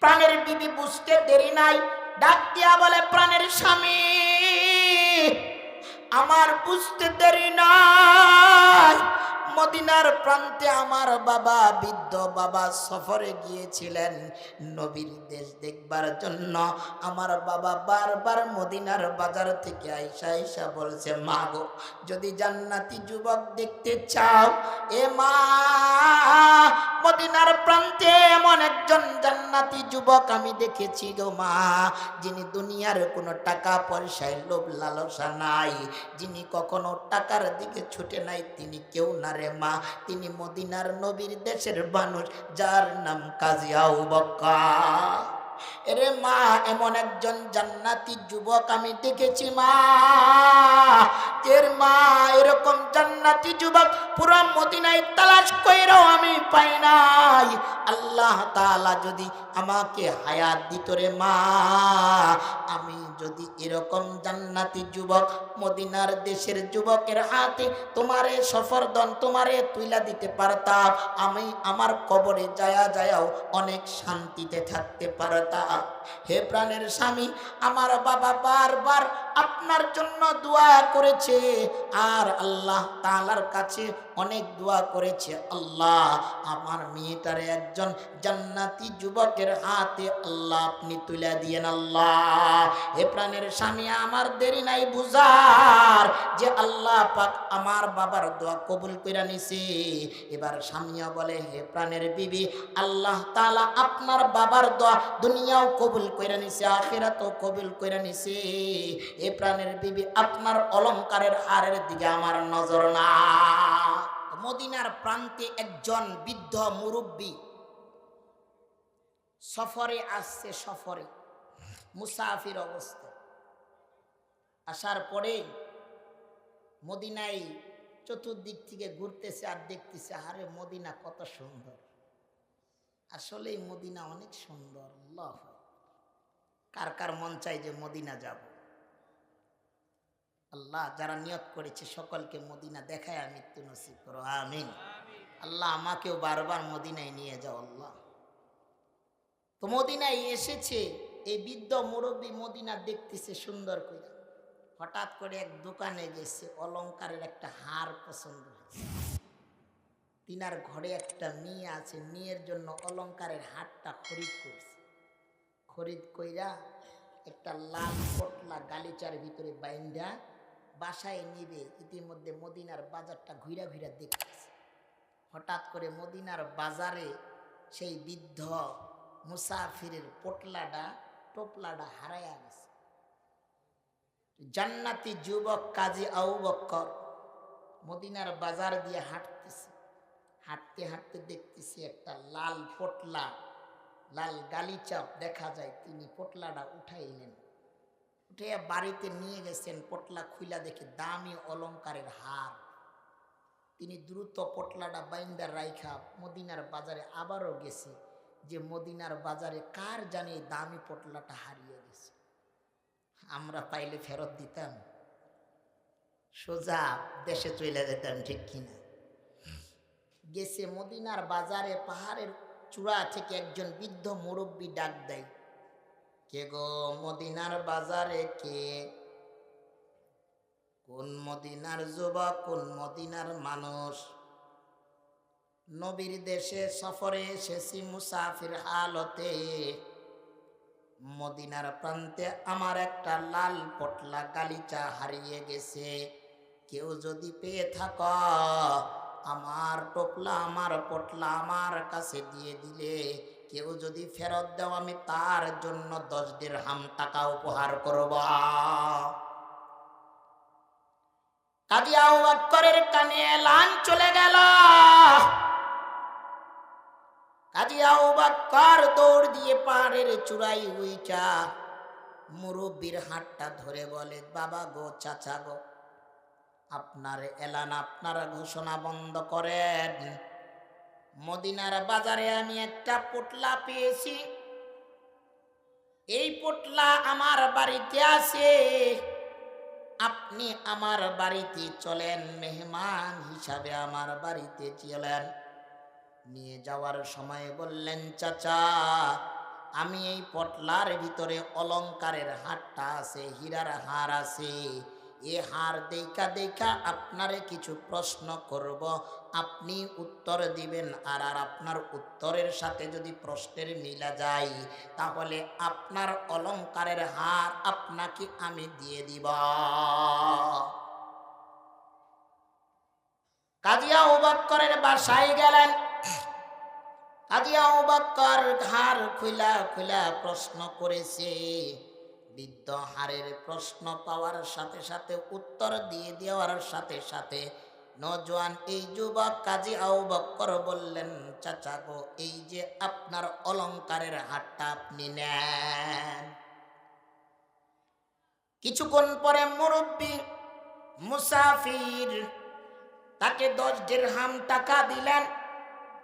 প্রাণের বিবি বুঝতে দেরি নাই। ডাক দিয়া বলে প্রাণের স্বামী আমার বুঝতে দেরি নাই। মদিনার প্রান্তে আমার বাবা, বৃদ্ধ বাবা সফরে গিয়েছিলেন নবীর দেশ দেখবার জন্য। আমার বাবা বারবার মদিনার বাজার থেকে আইসা আইসা বলছে, মা গো, যদি জান্নাতি যুবক দেখতে চাও, এ মা, মদিনার প্রান্তে এমন একজন জান্নাতি যুবক আমি দেখেছি গো মা, যিনি দুনিয়ার কোনো টাকা পয়সায় লোভ লালসা নাই, যিনি কখনো টাকার দিকে ছুটে নাই, তিনি কেউ না রে মা, তিনি মদিনার নবীর দেশের মানুষ, যার নাম কাজী আউ এরে মা, এমন একজন জান্নাতি যুবক আমি দেখেছি মা। এর মা এরকম জান্নাতি যুবক পুরো মদিনায় তালাশ কইরাও আমি পাই নাই। আল্লাহ তালা যদি আমাকে হায়াত দিত রে মা, আমি যদি এরকম জান্নাতি যুবক মদিনার দেশের যুবকের হাতে তোমারে সফরদন তোমারে তুইলা দিতে পারতাম, আমি আমার কবরে যায়া যায়াও অনেক শান্তিতে থাকতে পারতাম। হে প্রাণের স্বামী, আমার বাবা বারবার আপনার জন্য দোয়া করেছে আর আল্লাহ তাআলার কাছে অনেক দোয়া করেছে। আল্লাহ, আমার মেয়েটারে একজন জান্নাতি যুবকের হাতে আল্লাহ আপনি তুলে দিয়েন, আল্লাহ। হে প্রাণের স্বামী, আমার দেরি নাই বুঝার যে আল্লাহ পাক আমার বাবার দোয়া কবুল কইরা নিছে। এবার স্বামীও বলে, হে প্রাণের বিবি, আল্লাহ তাআলা আপনার বাবার দোয়া দুনিয়াও কবুল কইরা নিছে, আখিরাতও কবুল কইরা নিছে। এ প্রাণের বিবি আপনার অলংকারের হারের দিকে আমার নজর না। মদিনার প্রান্তে একজন বৃদ্ধ মুরব্বী সফরে আসছে, সফরে। মুসাফির অবস্থা। আসার পরে মদিনায় চতুর্দিক থেকে ঘুরতেছে আর দেখতেছে, আরে মদিনা কত সুন্দর। আসলেই মদিনা অনেক সুন্দর, আল্লাহ কার কার মন চাই যে মদিনা যাব। আল্লাহ যারা নিয়ত করেছে সকলকে মদিনা দেখায় মৃত্যু নসিব করো, আমিন। আল্লাহ আমাকেও বারবার মদিনায় নিয়ে যাও, আল্লাহ। তো মদিনায় এসেছে, এই বৃদ্ধ মুরব্বী মদিনা দেখতেছে সুন্দর করে হঠাৎ করে এক দোকানে গেছে, অলংকারের একটা হার পছন্দ হয়েছে। তিনার ঘরে একটা মেয়ে আছে, মেয়ের জন্য অলংকারের হারটা খরিদ করছে। খরিদ কইরা একটা লাল পটলা গালিচার ভিতরে বাইন্দা বাসায় নিবে, ইতিমধ্যে মদিনার বাজারটা ঘুরা ঘুরা দেখতেছে। হঠাৎ করে মদিনার বাজারে সেই বৃদ্ধ মুসাফিরের পটলাটা, টোপলাটা হারাইয়া গেছে। জান্নাতি যুবক কাজী আউ বক্কর মদিনার বাজার দিয়ে হাঁটতেছে। হাঁটতে হাঁটতে দেখতেছি একটা লাল পটলা লাল গালিচা দেখা যায়, তিনি পটলাটা উঠাইলেন উঠে বাড়িতে নিয়ে গেছেন, পটলা খুইলা দেখে দামি অলংকারের হার। তিনি দ্রুত পটলাটা বাইন্দার রাইখা মদিনার বাজারে আবারও গেছে, যে মদিনার বাজারে কার জানি দামি পটলাটা হারিয়ে গেছে। আমরা পাইলে ফেরত দিতাম, সোজা দেশে চলে যেতাম, ঠিক কিনা? গেছে মদিনার বাজারে পাহাড়ের চূড়া থেকে একজন বৃদ্ধ মুরব্বী ডাক দেয়, কে গো মদিনার বাজারে কে? কোন মদিনার যুবক, কোন মদিনার মানুষ? নবীর দেশে সফরে এসেছি মুসাফির হালতে। মদিনার প্রান্তে আমার একটা লাল পটলা গালিচা হারিয়ে গেছে। কেউ যদি পেয়ে থাক আমার টোপলা, আমার পটলা, আমার কাছে দিয়ে দিলে, কেউ যদি ফেরত দাও, আমি তার জন্য দশ হাম টাকা উপহার করব। কাজী আবু বক্করের কানে লান চলে গেল। কাজী আবু বক্কর দৌড় দিয়ে পাহাড়ের চূড়াই উইচা মুরব্বীর হাতটা ধরে বলে, বাবা গো, চাচা গো আপনার এলান, আপনার ঘোষণা বন্ধ করেন। মদিনার বাজারে আমি একটা পোটলা পেয়েছি। এই পোটলা আমার বাড়িতে আছে। আপনি আমার বাড়িতে চলেন, মেহমান হিসাবে আমার বাড়িতে চলেন। নিয়ে যাওয়ার সময় বললেন, চাচা, আমি এই পটলার ভিতরে অলংকারের হারটা আছে, হীরার হার আছে। এ হার দেখা দেখা আপনারে কিছু প্রশ্ন করব। আপনি উত্তর দিবেন আর আর আপনার উত্তরের সাথে যদি প্রশ্নের মিলা যায়, তাহলে আপনার অলংকারের হার আপনাকে আমি দিয়ে দিব। কাজিয়া ওবাক্করের বাসায় গেলেন। কাজিয়া ওবাক্কর হার খুলা খুলা প্রশ্ন করেছে বৃদ্ধ হারের প্রশ্ন পাওয়ার সাথে সাথে উত্তর দিয়ে দেওয়ার সাথে সাথে, নজওয়ান, এই যুবক কাজী আউ বক্কর বললেন, চাচা গো, এই যে আপনার অলংকারের হাটটা আপনি নেন। কিছুক্ষণ পরে মুরব্বী মুসাফির তাকে দশ দিরহাম টাকা দিলেন।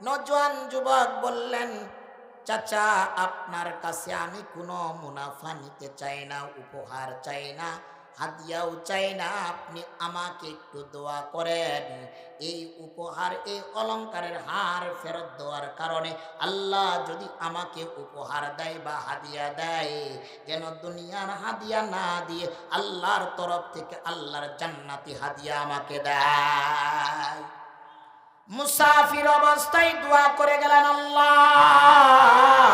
নজওয়ান যুবক বললেন চাচা, আপনার কাছে আমি কোনো মুনাফা নিতে চাই না, উপহার চাই না, হাদিয়াও চাই না, আপনি আমাকে একটু দোয়া করেন। এই উপহার, এই অলংকারের হার ফেরত দেওয়ার কারণে আল্লাহ যদি আমাকে উপহার দেয় বা হাদিয়া দেয়, যেন দুনিয়ার হাদিয়া না দিয়ে আল্লাহর তরফ থেকে আল্লাহর জান্নাতি হাদিয়া আমাকে দেয়। মুসাফির অবস্থায় দোয়া করে গেলেন আল্লাহ।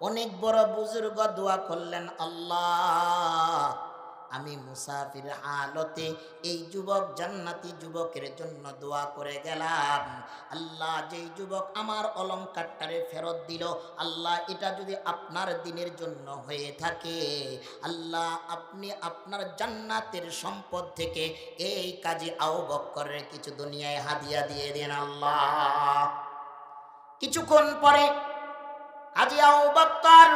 অনেক বড় বুজুর্গ দোয়া করলেন আল্লাহ। আমি মুসাফির হালতে এই যুবক, জান্নাতি যুবকের জন্য দোয়া করে গেলাম। আল্লাহ যেই যুবক আমার অলংকারটারে ফেরত দিল, আল্লাহ এটা যদি আপনার দিনের জন্য হয়ে থাকে, আল্লাহ আপনি আপনার জান্নাতের সম্পদ থেকে এই কাজে আও বক্করের কিছু দুনিয়ায় হাদিয়া দিয়ে দেন আল্লাহ। কিছুক্ষণ পরে কাজী আউ বক্কর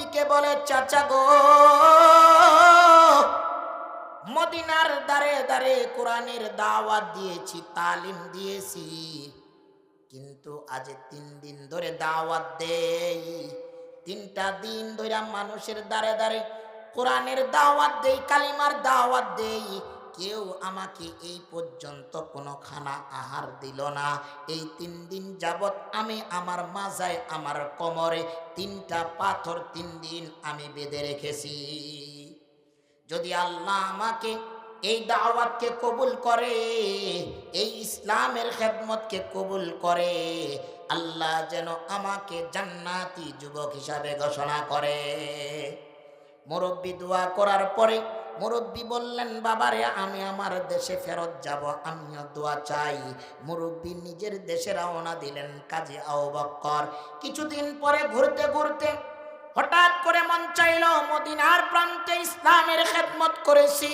মুরব্বীকে বলে, চাচা গো, মদিনার দারে দারে কোরআনের দাওয়াত দিয়েছি, তালিম দিয়েছি। কিন্তু আজ তিন দিন ধরে দাওয়াত দেই। তিনটা দিন ধরে মানুষের দারে দারে কোরআনের দাওয়াত দেই, কালিমার দাওয়াত দেই। কেউ আমাকে এই পর্যন্ত কোনো খানা আহার দিল না। এই তিন দিন যাবৎ আমি আমার মাজায় আমার কোমরে তিনটা পাথর তিন দিন আমি বেঁধে রেখেছি। যদি আল্লাহ আমাকে এই দাওয়াতকে কবুল করে, এই ইসলামের খেদমতকে কবুল করে, আল্লাহ যেন আমাকে জান্নাতি যুবক হিসাবে ঘোষণা করে। মুরব্বী দোয়া করার পরে মুরব্বী বললেন, বাবারে, আমি আমার দেশে ফেরত যাব, আমিও দোয়া চাই। মুরব্বী নিজের দেশে রওনা দিলেন কাজে আও বক্কর। কিছুদিন পরে ঘুরতে ঘুরতে হঠাৎ করে মন চাইল, মদিনার প্রান্তে ইসলামের খেদমত করেছি,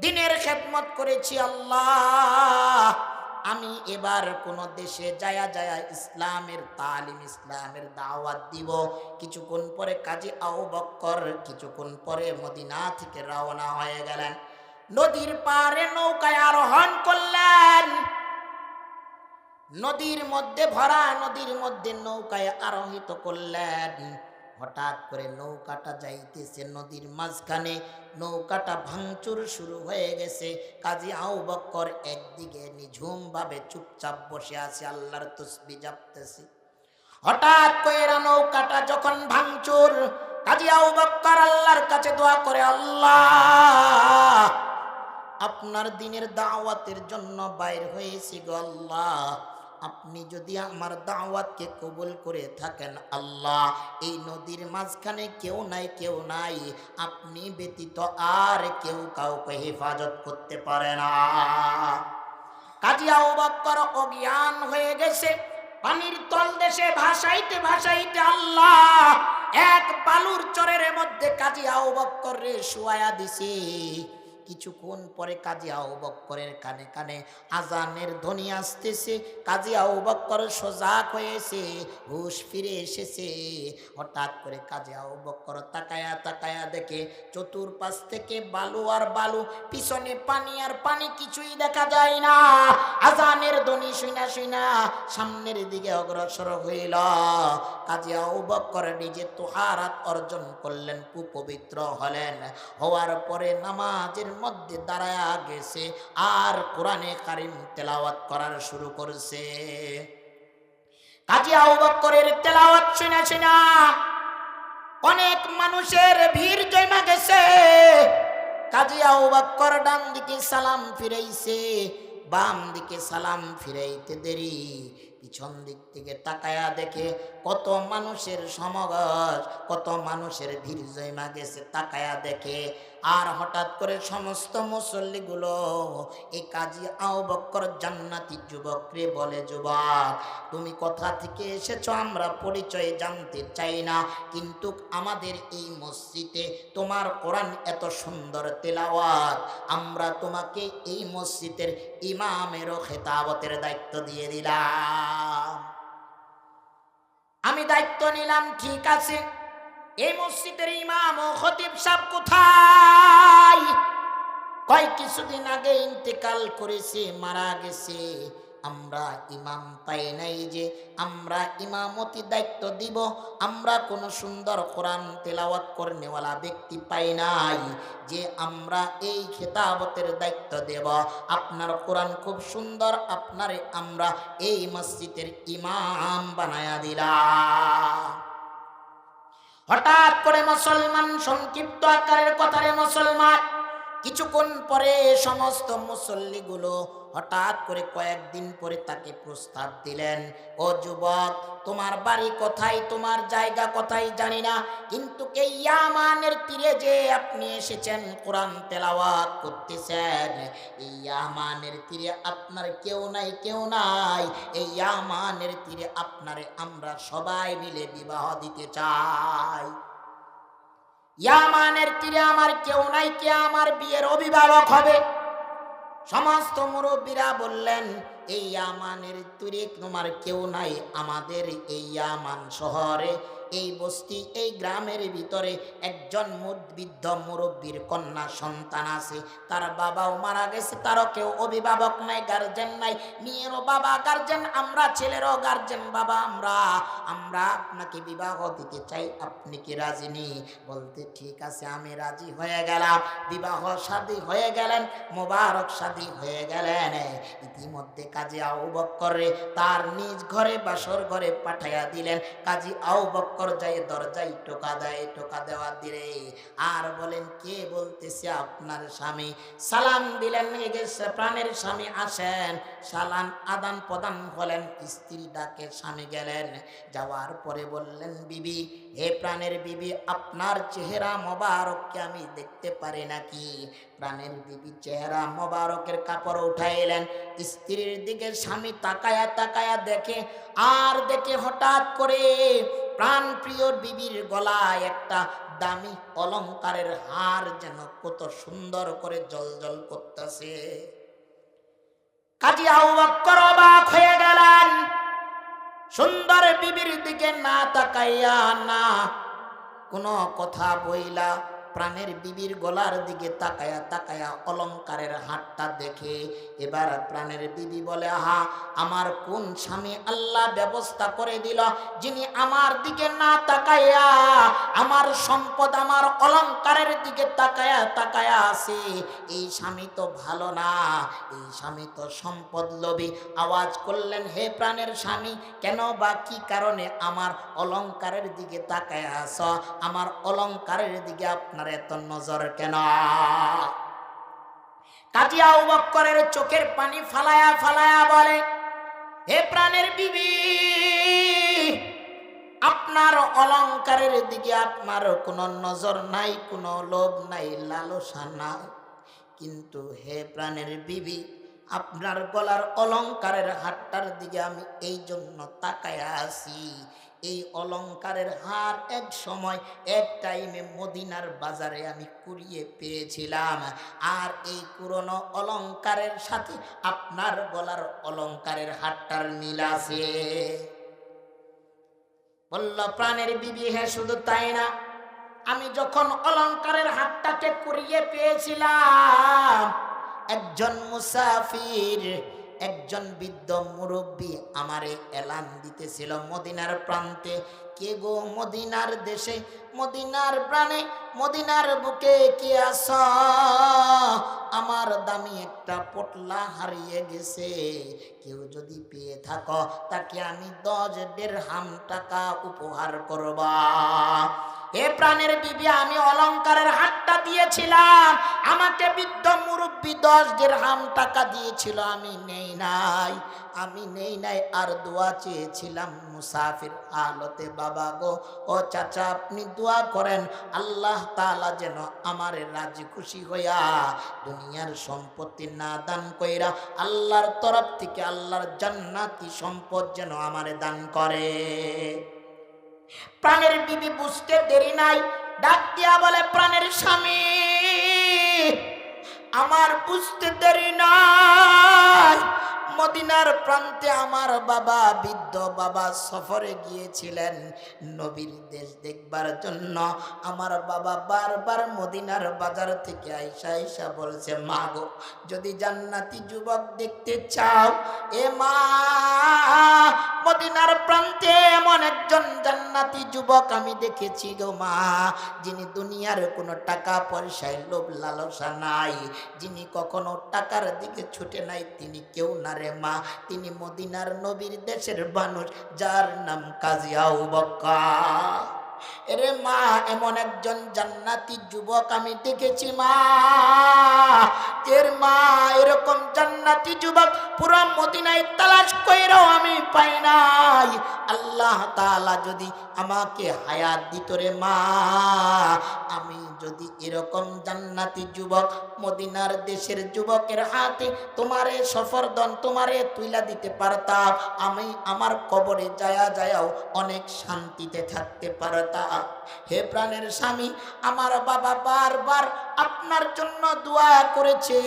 দিনের খেদমত করেছি, আল্লাহ! আমি এবার কোন দেশে যায়া যায়া ইসলামের তালিম, ইসলামের দাওয়াত দিব। কিছুক্ষণ পরে কাজী আউ বক্কর, কিছুক্ষণ পরে মদিনা থেকে রওনা হয়ে গেলেন। নদীর পারে নৌকায় আরোহণ করলেন। নদীর মধ্যে ভরা নদীর মধ্যে নৌকায় আরোহিত করলেন। হঠাৎ করে নৌকাটা যাইতেছে নদীর মাঝখানে। নৌকাটা ভাঙচুর শুরু হয়ে গেছে। কাজী আউ বক্কর একদিকে নিঝুম ভাবে চুপচাপ বসে আছে, আল্লাহর তসবি জাপতেছে। হঠাৎ করে নৌকাটা যখন ভাঙচুর, কাজী আউ বক্কর আল্লাহর কাছে দোয়া করে, আল্লাহ, আপনার দিনের দাওয়াতের জন্য বাইর হয়েছি গো আল্লাহ। আপনি যদি আমার দাওয়াতকে কবুল করে থাকেন, আল্লাহ, এই নদীর মাঝখানে কেউ নাই কেউ নাই, আপনি ব্যতীত আর কেউ কাউকে হেফাজত করতে পারে না। কাজিয়া বাক্কর অজ্ঞান হয়ে গেছে, পানির তল দেশে ভাসাইতে ভাসাইতে আল্লাহ, এক বালুর চরের মধ্যে কাজিয়া বক্কর রে শুয়ায়া দিছে। কিছুক্ষণ পরে কাজী আউ বক্করের কানে কানে আজানের ধ্বনি আসতেছে। কাজী আউ বক্কর সজাগ হয়েছে হুশ ফিরে এসেছে। হঠাৎ করে কাজী আউ বক্কর তাকায়া তাকায়া দেখে, চতুর্পাশ থেকে বালু আর বালু, পিছনে পানি আর পানি কিছুই দেখা যায় না। আজানের ধ্বনি শুইনা শুইনা সামনের দিকে অগ্রসর হইল। কাজী আউ বক্কর নিজে তোহারাত অর্জন করলেন, কুপবিত্র হলেন। হওয়ার পরে নামাজের মধ্যে দাঁড়ায়া গেছে, আর কোরআনে কারিম তেলাওয়াত করার শুরু করছে। কাজী আবু বক্করের তেলাওয়াত শুনে শুনা অনেক মানুষের ভিড় জমা গেছে। কাজী আবু বক্কর ডান দিকে সালাম ফিরাইছে, বাম দিকে সালাম ফিরাইতে দেরি, পিছন দিক থেকে তাকায়া দেখে কত মানুষের সমাগম কত মানুষের ভিড় জমা গেছে তাকায়া দেখে। আর হঠাৎ করে সমস্ত মুসল্লিগুলো এই কাজী আও বক্কর জান্নাতি যুবকরে বলে, যুবক, তুমি কোথা থেকে এসেছ? আমরা পরিচয় জানতে চাই না। কিন্তু আমাদের এই মসজিদে তোমার কোরআন এত সুন্দর তেলাওয়াত। আমরা তোমাকে এই মসজিদের ইমামেরও খেতাবতের দায়িত্ব দিয়ে দিলাম। আমি দায়িত্ব নিলাম, ঠিক আছে। এই মসজিদের ইমাম ও খতিব সাহেব কোথায়? কয়, কিছুদিন আগে ইন্তেকাল করেছে, মারা গেছে। আমরা ইমাম পাই নাই যে আমরা ইমামতি দায়িত্ব দিব, আমরা কোন সুন্দর কোরআন তেলাওয়াত করনেওয়ালা ব্যক্তি পাই নাই যে আমরা এই খেতাবতের দায়িত্ব দেব। আপনার কোরআন খুব সুন্দর, আপনারে আমরা এই মসজিদের ইমাম বানায়া দিলাম। হঠাৎ করে মুসলমান সংক্ষিপ্ত আকারের কথারে মুসলমান কিছুক্ষণ পরে সমস্ত মুসল্লিগুলো হঠাৎ করে কয়েকদিন পরে তাকে প্রস্তাব দিলেন, ও যুবক, তোমার বাড়ি কোথায়? তোমার জায়গা কোথায়? জানি না। কিন্তু এই ইয়ামানের তীরে যে আপনি এসেছেন, কোরআন তেলাওয়াত করতেছেন, এই ইয়ামানের তীরে আপনার কেউ নাই কেউ নাই। এই ইয়ামানের তীরে আপনারে আমরা সবাই মিলে বিবাহ দিতে চাই। ইয়ামানের তীরে আমার কেউ নাই, কে আমার বিয়ের অভিভাবক হবে? সমস্ত মুরব্বীরা বললেন, এই ইয়ামানের তীরে তোমার কেউ নাই, আমাদের এই ইয়ামান শহরে এই বস্তি, এই গ্রামের ভিতরে একজন বৃদ্ধ মুরব্বীর কন্যা সন্তান আছে। তার বাবাও মারা গেছে, তারও কেউ অভিভাবক নাই গার্জেন নাই। মেয়েরও বাবা গার্জেন আমরা ছেলেরও গার্জেন বাবা আমরা। আমরা আপনাকে বিবাহ দিতে চাই, আপনি কি রাজি নেই বলতে, ঠিক আছে, আমি রাজি হয়ে গেলাম। বিবাহ শাদী হয়ে গেলেন, মোবারক শাদী হয়ে গেলেন। ইতিমধ্যে কাজী আউ বক্করে তার নিজ ঘরে বাসর ঘরে পাঠাইয়া দিলেন। কাজী আউ বক্কর যায় দরজায় টোকা দেয়, টোকা দেওয়া দিলে আর বলেন, কে বলতেছে আপনার স্বামী? সালাম দিলেন প্রাণের স্বামী আসেন। সালাম আদান প্রদান হলেন স্ত্রী ডাকে স্বামী গেলেন। যাওয়ার পরে বললেন, বিবি, হে প্রাণের বিবি, আপনার চেহারা মোবারককে আমি দেখতে পারি নাকি? প্রাণের বিবি চেহারা মোবারকের কাপড় উঠাইলেন। স্ত্রীর দিকে স্বামী তাকায়া তাকায়া দেখে, আর দেখে হঠাৎ করে প্রাণ প্রিয় বিবির গলায় একটা দামি অলংকারের হার যেন কত সুন্দর করে জল জল করতেছে। কাজী আবু অবাক হয়ে গেলেন। সুন্দর বিবির দিকে না তাকাইয়া না কোনো কথা বইলা প্রাণের বিবির গলার দিকে তাকায়া তাকায়া অলংকারের হাটটা দেখে। এবার প্রাণের বিবি বলে, আহা, আমার কোন স্বামী আল্লাহ ব্যবস্থা করে দিল যিনি আমার দিকে না তাকায়া, আমার সম্পদ আমার অলংকারের দিকে তাকায়া তাকায়া আছে? এই স্বামী তো ভালো না, এই স্বামী তো সম্পদ লোভী। আওয়াজ করলেন, হে প্রাণের স্বামী, কেন বা কি কারণে আমার অলংকারের দিকে তাকায় আস আমার অলংকারের দিকে আপনার এত নজর কেন? কাজিয়া বক্করের চোখের পানি ফালায়া ফালায়া বলে, হে প্রাণের বিবি, আপনার অলংকারের দিকে আপনার কোনো নজর নাই, কোনো লোভ নাই, লালসা নাই। কিন্তু হে প্রাণের বিবি, আপনার গলার অলংকারের হাটটার দিকে আমি এই জন্য তাকায় আছি এই অলংকারের হার এক সময় এক টাইমে মদিনার বাজারে আমি কুড়িয়ে পেয়েছিলাম। আর এই পুরনো অলংকারের সাথে আপনার গলার অলংকারের হাটটার মিল আছে। বলল, প্রাণের বিবি হ্যাঁ শুধু তাই না, আমি যখন অলংকারের হাতটাকে কুড়িয়ে পেয়েছিলাম, একজন মুসাফির একজন বৃদ্ধ মুরব্বী আমারে এলান দিতেছিল মদিনার প্রান্তে। কে গো মদিনার দেশে? মদিনার প্রাণে? মদিনার বুকে কি আস আমার দামি একটা পটলা হারিয়ে গেছে। কেউ যদি পেয়ে থাকো, তাকে আমি দশ দেড় হাম টাকা উপহার করবা। হে প্রাণের বিবি, আমি অলংকারের হাতটা দিয়েছিলাম। আমাকে বৃদ্ধ মুরব্বী দশ হাম টাকা দিয়েছিল, আমি নেই নাই, আমি নেই নাই, আর দোয়া চেয়েছিলাম মুসাফির আলতে, বাবা গো, ও চাচা, আপনি দোয়া করেন, আল্লাহ তাআলা যেন আমার রাজি খুশি হইয়া দুনিয়ার সম্পত্তি না দান কইরা আল্লাহর তরফ থেকে, আল্লাহর জান্নাতি সম্পদ যেন আমারে দান করে। প্রাণের বিবি বুঝতে দেরি নাই। ডাক দিয়া বলে প্রাণের স্বামী আমার বুঝতে দেরি নাই। মদিনার প্রান্তে আমার বাবা, বৃদ্ধ বাবা সফরে গিয়েছিলেন নবীর দেশ দেখবার জন্য। আমার বাবা বারবার মদিনার বাজার থেকে আইসা আইসা বলছে, মা গো, যদি জান্নাতি যুবক দেখতে চাও, এ মা, মদিনার প্রান্তে এমন একজন জান্নাতি যুবক আমি দেখেছি গো মা, যিনি দুনিয়ার কোনো টাকা পয়সায় লোভ লালসা নাই, যিনি কখনো টাকার দিকে ছুটে নাই, তিনি কেউ না রে মা, তিনি মদিনার নবীর দেশের মানুষ, যার নাম কাজী বক্কা এরে মা, এমন একজন জান্নাতি যুবক আমি দেখেছি মা। এর মা, এরকম জান্নাতি যুবক পুরো মদিনায় তালাশ কইরাও আমি পাই নাই। আল্লাহ তাআলা যদি আমাকে হায়াত দিত রে মা, আমি যদি এরকম জান্নাতি যুবক মদিনার দেশের যুবকের হাতে তোমারে সফরদন তোমারে তুইলা দিতে পারতাম, আমি আমার কবরে যায়া যায়াও অনেক শান্তিতে থাকতে পারতাম। হে প্রাণের স্বামী, আমার বাবা বারবার আপনার জন্য দোয়া করেছে,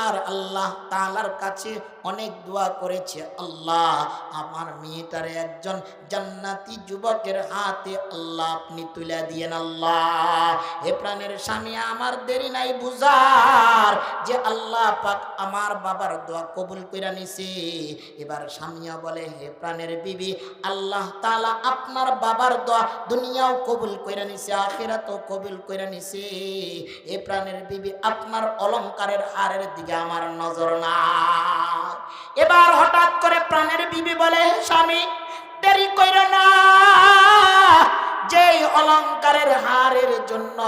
আর আল্লাহ তালার কাছে অনেক দোয়া করেছে, আল্লাহ, আমার মেয়েটারে একজন জান্নাতি যুবকের হাতে আল্লাহ আপনি তুলে দিয়েন, আল্লাহ। হে প্রাণের স্বামী আমার দেরি নাই বুঝার যে আল্লাহ পাক আমার বাবার দোয়া কবুল কইরা নিছে। এবার স্বামীও বলে, হে প্রাণের বিবি, আল্লাহ তালা আপনার বাবার দোয়া দুনিয়াও কবুল কইরা নিছে, আখিরাতও কবুল কইরা নিছে। এ প্রাণের বিবি, আপনার অলংকারের হারের দিকে আমার নজর না এবার হঠাৎ করে প্রাণের বিবি বলে স্বামী দেরি কইর না। যেই অলংকারের হারের জন্য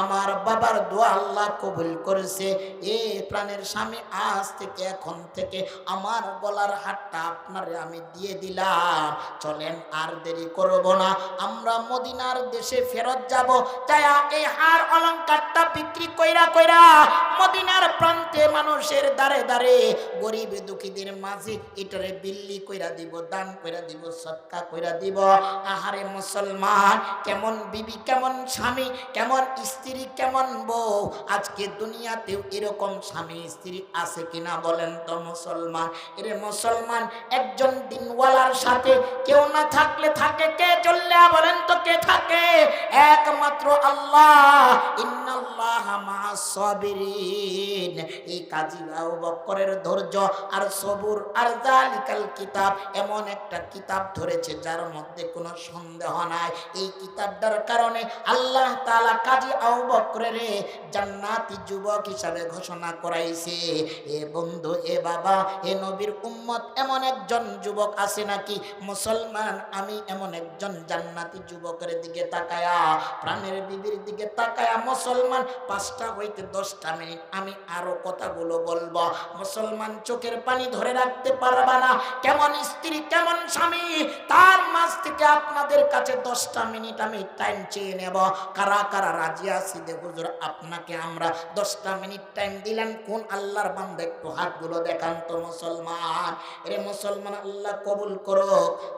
আমার বাবার দোয়া আল্লাহ কবুল করেছে, এ প্রাণের স্বামী আজ থেকে এখন থেকে আমার গলার হাতটা আপনারে আমি দিয়ে দিলাম। চলেন আর দেরি করব না, আমরা মদিনার দেশে ফেরত যাব। যায়া এই হার অলংকারটা বিক্রি কইরা কইরা মদিনার প্রান্তে মানুষের দাঁড়ে দাঁড়ে গরিব দুঃখীদের মাঝে এটারে বিল্লি কইরা দিব, দান কইরা দিব, সৎকা কইরা দিব। আহারে মুসলমান কেমন বিবি, কেমন স্বামী, কেমন স্ত্রী, কেমন বউ? আজকে দুনিয়াতেও এরকম স্বামী, স্ত্রী আছে কিনা বলেন তো মুসলমান? এরে মুসলমান, একজন দিনওয়ালার সাথে কেউ না থাকলে থাকে কে চললে? বলেন তো কে থাকে? একমাত্র আল্লাহ। ইন্নাল্লাহ সাবিরিন। এই কাজী আবু বকরের ধৈর্য আর সবুর আর জালিকাল কিতাব এমন একটা কিতাব ধরেছে যার মধ্যে কোনো সন্দেহ নাই। এই কিতাবটার কারণে আল্লাহ তাআলা কাজী আবু বকরের জান্নাতি যুবক হিসাবে ঘোষণা করাইছে। এ বন্ধু, এ বাবা, এ নবীর উম্মত এমন একজন যুবক আছে নাকি? মুসলমান, আমি এমন একজন জান্নাতি যুবকের দিকে তাকায়া, প্রাণের বিবির দিকে তাকায়া মুসলমান পাঁচটা হইতে দশটা মিনিট আমি আরও কথাগুলো বলব। মুসলমান চোখের পানি ধরে রাখতে পারবা না। কেমন স্ত্রী, কেমন স্বামী, তার মাঝ থেকে আপনাদের কাছে দশটা মিনিট আমি টাইম চেয়ে নেব। কারা কারা রাজি আছি হুজুর? আপনাকে আমরা দশটা মিনিট টাইম দিলাম। কোন আল্লাহর বান্ধে একটু হাতগুলো দেখান তো মুসলমান। এরে মুসলমান, আল্লাহ কবুল করো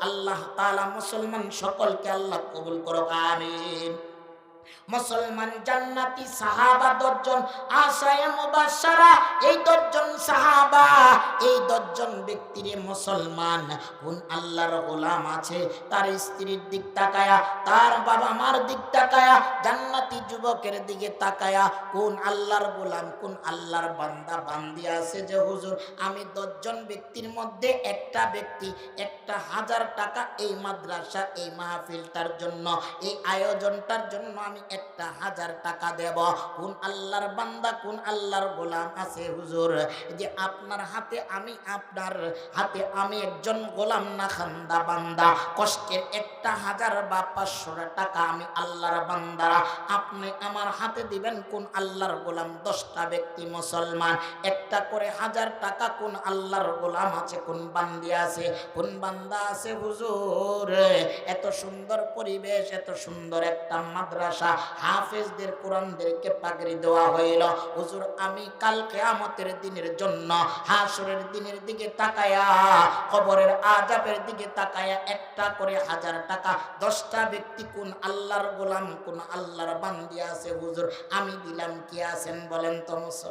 আল্লাহ তালা মুসলমান সকলকে আল্লাহ কবুল করো আমিন। মুসলমান জান্নাতি সাহাবা দশজন আশায় মুবাশশারা, এই দশজন সাহাবা, এই দশজন ব্যক্তিরে মুসলমান। কোন আল্লাহর গোলাম আছে? তার স্ত্রীর দিক তাকায়া, তার বাবা মার দিক তাকায়া, জান্নাতি যুবকের দিকে তাকায়া, কোন আল্লাহর গোলাম, কোন আল্লাহর বান্দা, বান্দি আছে যে হুজুর, আমি দশজন ব্যক্তির মধ্যে একটা ব্যক্তি, একটা হাজার টাকা এই মাদ্রাসা, এই মাহফিলটার জন্য, এই আয়োজনটার জন্য আমি আমি একটা হাজার টাকা দেব। কোন আল্লাহর বান্দা, কোন আল্লাহর গোলাম আছে হুজুর? যে আপনার হাতে আমি আপনার হাতে আমি একজন গোলাম না খান্দা বান্দা। কষ্টের একটা হাজার বা পাঁচশো টাকা আমি আল্লাহর বান্দারা আপনি আমার হাতে দিবেন কোন আল্লাহর গোলাম? দশটা ব্যক্তি মুসলমান। একটা করে হাজার টাকা কোন আল্লাহর গোলাম আছে? কোন বান্দি আছে? কোন বান্দা আছে হুজুর? এত সুন্দর পরিবেশ, এত সুন্দর একটা মাদ্রাসা। হাফেজদের কোরআনদেরকে পাগড়ি দেওয়া হইল। হুজুর, আমি কাল কেয়ামতের দিনের জন্য হাসরের দিনের দিকে তাকায়া, কবরের আজাবের দিকে তাকায়া একটা করে হাজার টাকা, দশটা ব্যক্তি কোন আল্লাহর গোলাম, কোন আল্লাহর বান্দি আছে হুজুর? আমি দিলাম, কি আছেন বলেন তো মুসলমান